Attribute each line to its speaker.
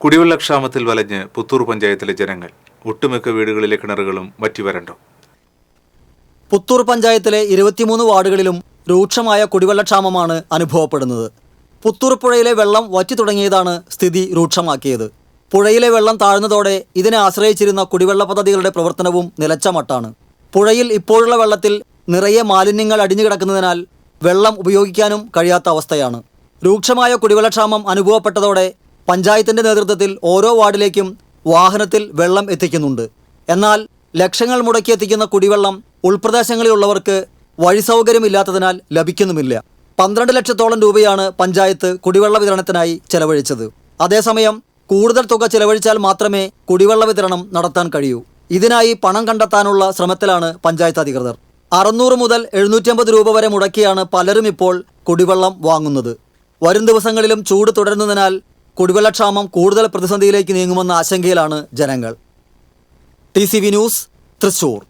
Speaker 1: കുടിവെള്ളക്ഷാമത്തിൽ വലഞ്ഞ് പുത്തൂർ പഞ്ചായത്തിലെ ജനങ്ങൾ ഒട്ടുമിക്ക വീടുകളിലെ കിണറുകളും വറ്റിവരണ്ടു.
Speaker 2: പുത്തൂർ പഞ്ചായത്തിലെ ഇരുപത്തിമൂന്ന് വാർഡുകളിലും രൂക്ഷമായ കുടിവെള്ളക്ഷാമമാണ് അനുഭവപ്പെടുന്നത്. പുത്തൂർ പുഴയിലെ വെള്ളം വറ്റി തുടങ്ങിയതാണ് സ്ഥിതി രൂക്ഷമാക്കിയത്. പുഴയിലെ വെള്ളം താഴ്ന്നതോടെ ഇതിനെ ആശ്രയിച്ചിരുന്ന കുടിവെള്ള പദ്ധതികളുടെ പ്രവർത്തനവും നിലച്ച മട്ടാണ് പുഴയിൽ ഇപ്പോഴുള്ള വെള്ളത്തിൽ നിറയെ മാലിന്യങ്ങൾ അടിഞ്ഞു കിടക്കുന്നതിനാൽ വെള്ളം ഉപയോഗിക്കാനും കഴിയാത്ത അവസ്ഥയാണ്. രൂക്ഷമായ കുടിവെള്ളക്ഷാമം അനുഭവപ്പെട്ടതോടെ പഞ്ചായത്തിന്റെ നേതൃത്വത്തിൽ ഓരോ വാർഡിലേക്കും വാഹനത്തിൽ വെള്ളം എത്തിക്കുന്നുണ്ട്. എന്നാൽ ലക്ഷങ്ങൾ മുടക്കി എത്തിക്കുന്ന കുടിവെള്ളം ഉൾപ്രദേശങ്ങളിലുള്ളവർക്ക് വഴി സൗകര്യമില്ലാത്തതിനാൽ ലഭിക്കുന്നുമില്ല. പന്ത്രണ്ട് ലക്ഷത്തോളം രൂപയാണ് പഞ്ചായത്ത് കുടിവെള്ള വിതരണത്തിനായി ചെലവഴിച്ചത്. അതേസമയം കൂടുതൽ തുക ചെലവഴിച്ചാൽ മാത്രമേ കുടിവെള്ള വിതരണം നടത്താൻ കഴിയൂ. ഇതിനായി പണം കണ്ടെത്താനുള്ള ശ്രമത്തിലാണ് പഞ്ചായത്ത് അധികൃതർ. അറുന്നൂറ് മുതൽ എഴുന്നൂറ്റമ്പത് രൂപ വരെ മുടക്കിയാണ് പലരും ഇപ്പോൾ കുടിവെള്ളം വാങ്ങുന്നത്. വരും ദിവസങ്ങളിലും ചൂട് തുടരുന്നതിനാൽ കുടിവെള്ളക്ഷാമം കൂടുതൽ പ്രതിസന്ധിയിലേക്ക് നീങ്ങുമെന്ന ആശങ്കയിലാണ് ജനങ്ങൾ. T news Thrissur